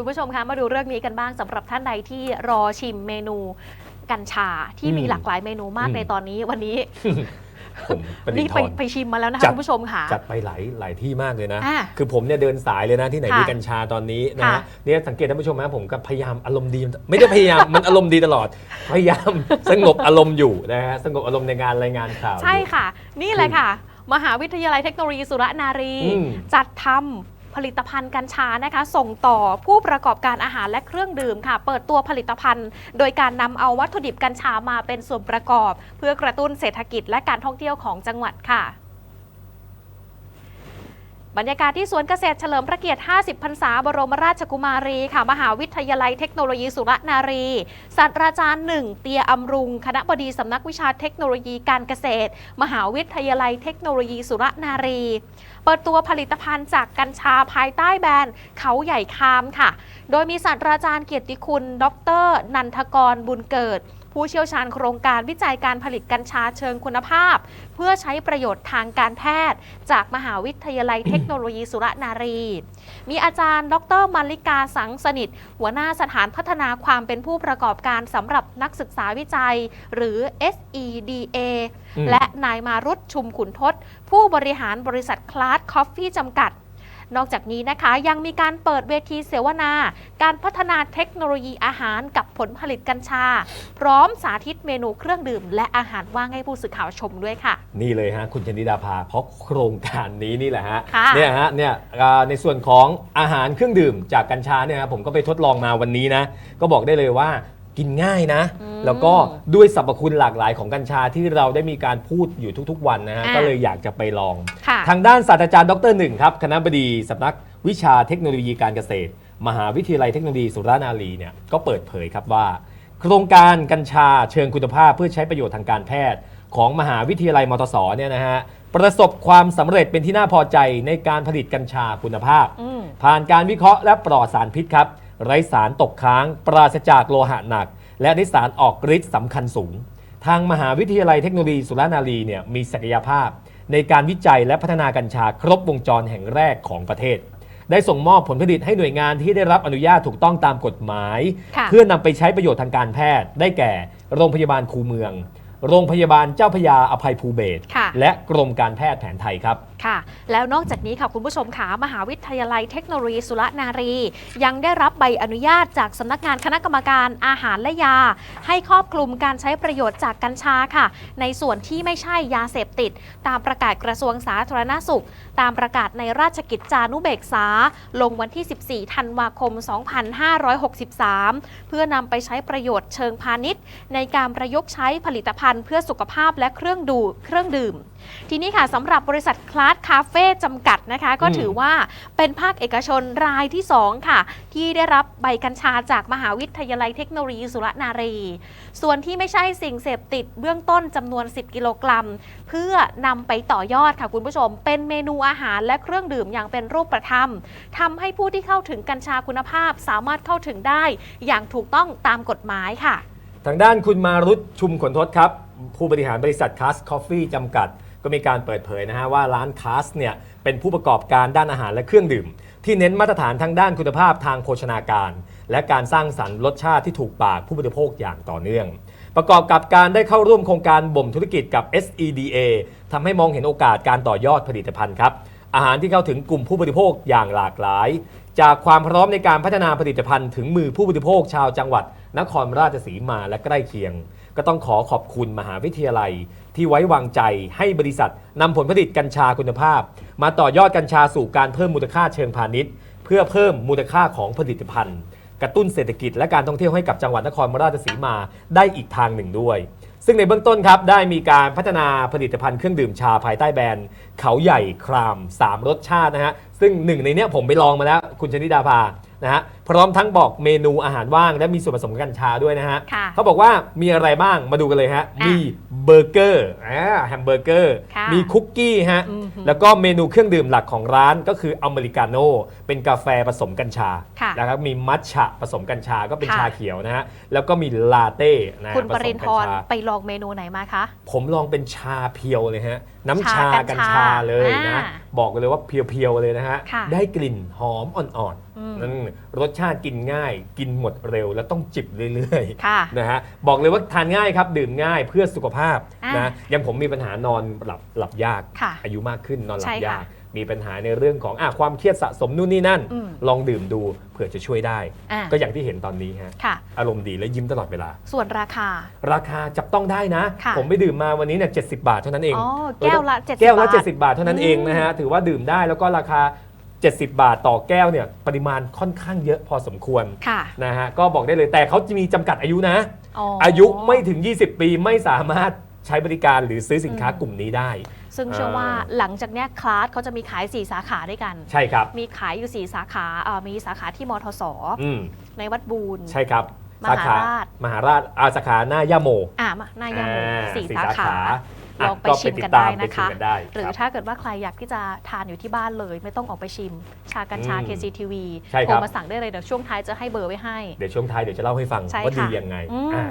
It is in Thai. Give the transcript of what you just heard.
คุณผู้ชมคะมาดูเรื่องนี้กันบ้างสำหรับท่านใดที่รอชิมเมนูกัญชาที่มีอืมหลากหลายเมนูมากอืมในตอนนี้วันนี้ผมประดินี่ษฐ์ไปทรไปชิมมาแล้วนะจัคะดคุณผู้ชมค่ะจัดไปหลายหลายที่มากเลยนะอ่าคือผมเนี่ยเดินสายเลยนะที่ไหนค่ะมีกัญชาตอนนี้นะค่ะฮะเนี่ยสังเกตท่านผู้ชมนะผมก็พยายามอารมณ์ดี ไม่ได้พยายามมันอารมณ์ดีตลอด พยายามสงบอารมณ์อยู่นะฮะสงบอารมณ์ในงานรายงานข่าวใช่อยู่ค่ะ นี่แหละค่ะ มหาวิทยาลัยเทคโนโลยีสุรนารีอืมจัดทำ ผลิตภัณฑ์กัญชานะคะ ส่งต่อผู้ประกอบการอาหารและเครื่องดื่มค่ะ เปิดตัวผลิตภัณฑ์ โดยการนำเอาวัตถุดิบกัญชามาเป็นส่วนประกอบ เพื่อกระตุ้นเศรษฐกิจและการท่องเที่ยวของจังหวัดค่ะ บรรยากาศที่สวนเกษตรเฉลิมพระเกียรติ 50 พรรษา บรมราชกุมารีค่ะ มหาวิทยาลัยเทคโนโลยีสุรนารี ศาสตราจารย์หนึ่งเตียอำรุง คณะบดีสำนักวิชาเทคโนโลยีการเกษตร มหาวิทยาลัยเทคโนโลยีสุรนารี เปิดตัวผลิตภัณฑ์จากกัญชาภายใต้แบรนด์เขาใหญ่คามค่ะ โดยมีศาสตราจารย์เกียรติคุณ ดร นันทกรบุญเกิด ผู้เชี่ยวชาญโครงการวิจัยการผลิตกัญชาเชิงคุณภาพ เพื่อใช้ประโยชน์ทางการแพทย์ จากมหาวิทยาลัยเทคโนโลยีสุรนารี มีอาจารย์ ดรมาริกาสังสนิท หัวหน้าสถานพัฒนาความเป็นผู้ประกอบการสำหรับนักศึกษาวิจัย หรือ SEDA อืมและนายมารุตชุมขุนทศผู้บริหารบริษัทคลาสคอฟฟี่จำกัด นอกจากนี้นะคะยังมีการเปิดเวทีเสวนา การพัฒนาเทคโนโลยีอาหารกับผลผลิตกัญชา พร้อมสาธิตเมนูเครื่องดื่ม และอาหารว่างให้ผู้สื่อข่าวชมด้วยค่ะ นี่เลยฮะคุณชนิดาภาเพราะโครงการนี้นี่แหละฮะค่ะเนี่ยฮะเนี่ยอ่าในส่วนของอาหารเครื่องดื่มจากกัญชาเนี่ยนะผมก็ไปทดลองมาวันนี้นะก็บอกได้เลยว่า กินง่ายนะอืมแล้วก็ด้วยสรรพคุณหลากหลายของกัญชาที่เราได้มีการพูดอยู่ทุกๆ วันนะฮะอ่าก็เลยอยากจะไปลองค่ะทางด้านศาสตราจารย์ดรหนึ่งครับ คณะบดีสำนักวิชาเทคโนโลยีการเกษตร มหาวิทยาลัยเทคโนโลยีสุรานารีเนี่ยก็เปิดเผยครับว่า โครงการกัญชาเชิงคุณภาพเพื่อใช้ประโยชน์ทางการแพทย์ ของมหาวิทยาลัยมตสเนี่ยนะฮะประสบความสำเร็จเป็นที่น่าพอใจในการผลิตกัญชาคุณภาพอืมผ่านการวิเคราะห์และปลอดสารพิษครับ ไร้สารตกค้าง ปราศจากโลหะหนัก และได้สารออกฤทธิ์สำคัญสูง ทางมหาวิทยาลัยเทคโนโลยีสุรานารีเนี่ยมีศักยภาพ ในการวิจัยและพัฒนากัญชาครบวงจรแห่งแรกของประเทศ ได้ส่งมอบผลผลิตให้หน่วยงานที่ได้รับอนุญาตถูกต้องตามกฎหมาย ค่ะ เพื่อนำไปใช้ประโยชน์ทางการแพทย์ได้แก่ โรงพยาบาลคูเมือง โรงพยาบาลเจ้าพระยาอภัยภูเบศรค่ะ และกรมการแพทย์แผนไทยครับ ค่ะ แล้วนอกจากนี้ค่ะคุณผู้ชมค่ะมหาวิทยาลัยเทคโนโลยีสุรนารี ยังได้รับใบอนุญาตจากสำนักงานคณะกรรมการอาหารและยา ให้ครอบคลุมการใช้ประโยชน์จากกัญชาค่ะ ในส่วนที่ไม่ใช่ยาเสพติด ตามประกาศกระทรวงสาธารณสุข ตามประกาศในราชกิจจานุเบกษา ลงวันที่ 14 ธันวาคม 2563 เพื่อนำไปใช้ประโยชน์เชิงพาณิชย์ ในการประยุกต์ใช้ผลิตภัณฑ์เพื่อสุขภาพและเครื่องดูเครื่องดื่ม ทีนี้ค่ะสำหรับบริษัทคลาสคาเฟ่จำกัดนะคะ ก็อืมถือว่าเป็นภาคเอกชนรายที่ 2 ค่ะ ที่ได้รับใบกัญชาจากมหาวิทยาลัยเทคโนโลยีสุรนารี ส่วนที่ไม่ใช่สิ่งเสพติดเบื้องต้นจำนวน 10 กิโลกรัม เพื่อนำไปต่อยอดค่ะคุณผู้ชม เป็นเมนูอาหารและเครื่องดื่มอย่างเป็นรูปธรรมทำให้ผู้ที่เข้าถึงกัญชาคุณภาพสามารถเข้าถึงได้ อย่างถูกต้องตามกฎหมายค่ะ ทางด้านคุณมารุตชุมขนทศครับ ผู้บริหารบริษัทคัสคอฟฟี่จำกัด ก็มีการเปิดเผยนะฮะว่าร้านคัสเนี่ยเป็นผู้ประกอบการด้านอาหารและเครื่องดื่ม ที่เน้นมาตรฐานทางด้านคุณภาพทางโภชนาการ และการสร้างสรรค์รสชาติที่ถูกปากผู้บริโภคอย่างต่อเนื่อง ประกอบกับการได้เข้าร่วมโครงการบ่มธุรกิจกับ SEDA ทำให้มองเห็นโอกาสการต่อยอดผลิตภัณฑ์ครับ อาหารที่เข้าถึงกลุ่มผู้บริโภคอย่างหลากหลาย จากความพร้อมในการพัฒนาผลิตภัณฑ์ถึงมือผู้บริโภคชาวจังหวัด นครราชสีมาและใกล้เคียง ก็ต้องขอขอบคุณมหาวิทยาลัย ที่ไว้วางใจให้บริษัทนำผลผลิตกัญชาคุณภาพ มาต่อยอดกัญชาสู่การเพิ่มมูลค่าเชิงพาณิชย์ เพื่อเพิ่มมูลค่าของผลิตภัณฑ์ กระตุ้นเศรษฐกิจและการท่องเที่ยวให้กับจังหวัดนครราชสีมาได้อีกทางหนึ่งด้วย ซึ่งในเบื้องต้นครับได้มีการพัฒนาผลิตภัณฑ์เครื่องดื่มชาภายใต้แบรนด์เขาใหญ่คราม 3 รสชาตินะฮะซึ่งหนึ่งในเนี้ยผมไปลองมาแล้วคุณชนิดาภานะฮะ พร้อมทั้งบอกเมนูอาหารว่าง และมีส่วนผสมกัญชาด้วยนะฮะค่ะเขาบอกว่ามีอะไรบ้างมาดูกันเลยฮะอะมีเบอร์เกอร์อ่าแฮมเบอร์เกอร์ค่ะมีคุกกี้ฮะอือหือแล้วก็เมนูเครื่องดื่มหลักของร้านก็คืออเมริกาโน่เป็นกาแฟผสมกัญชาค่ะนะครับมีมัทฉะผสมกัญชาก็เป็นค่ะ ชาเขียวนะฮะแล้วก็มีลาเต้นะฮะคุณผปสริมนกัทญร์ชา ไปลองเมนูไหนมาคะ ผมลองเป็นชาเพียวเลยฮะ น้ำชาชากักัญญชาชาเลยนะ อ่าบอกเลยว่าเพียวๆเลยนะฮะ ค่ะได้กลิ่นหอมอ่อนอืม ๆนั่นรสชาติกินง่าย กินหมดเร็ว แล้วต้องจิบเรื่อยๆค่ะนะฮะบอกเลยว่าทานง่ายครับ ดื่มง่ายเพื่อสุขภาพอะนะอยังผมมีปัญหานอนหลับหลับยาก ค่ะอายุมากขึ้นนอนหลัใช่บค่ะยาก มีปัญหาในเรื่องของอะความเครียดสะสมนู่นนี่นั่น อืม ลองดื่มดูเผื่อจะช่วยได้ อะก็อย่างที่เห็นตอนนี้ฮะค่ะ อารมณ์ดีและยิ้มตลอดเวลา ส่วนราคา ราคาจับต้องได้นะ ค่ะ ผมไปดื่มมาวันนี้เนี่ยเจ็บาทเท่านั้นเอง อ๋อ แก้วละ 70 แก้วละ บาท 70 บาทเท่านั้นเองนะฮะ ถือว่าดื่มได้แล้วก็ราคา 70 บาทต่อแก้วเนี่ยปริมาณค่อนข้างเยอะพอสมควรค่ะนะฮะก็บอกได้เลยแต่เขาจะมีจำกัดอายุนะอ๋อออายุไม่ถึง 20 ปีไม่สามารถใช้บริการหรือซื้อสินค้ากลุ่มนี้ได้ ซึ่งเชื่อว่าอ่าหลังจากเนี้ยคลาสเขาจะมีขาย 4 สาขาด้วยกัน ใช่ครับ มีขายอยู่ 4 สาขาเอ่อมีสาขาที่มทสอืมในวัดบูรณ์ใช่ครับมหาราช มหาราชอาสาขาหน้าย่าโมอ่ามาหนายาโมอ่าสี่สี่สาสาขาขา ลองไปอะชิมก็ไปติดกันได้ตามนะคะไปชิมกันได้หรือครับถ้าเกิดว่าใครอยากที่จะทานอยู่ที่บ้านเลย ไม่ต้องออกไปชิม ชากัญชาอืม KCTV ใช่โทครับรมาสั่งได้เลยเดี๋ยวช่วงท้ายจะให้เบอร์ไว้ให้ เดี๋ยวช่วงท้ายเดี๋ยวจะเล่าให้ฟังใช่ว่าดีค่ะยังไงอืมอ่า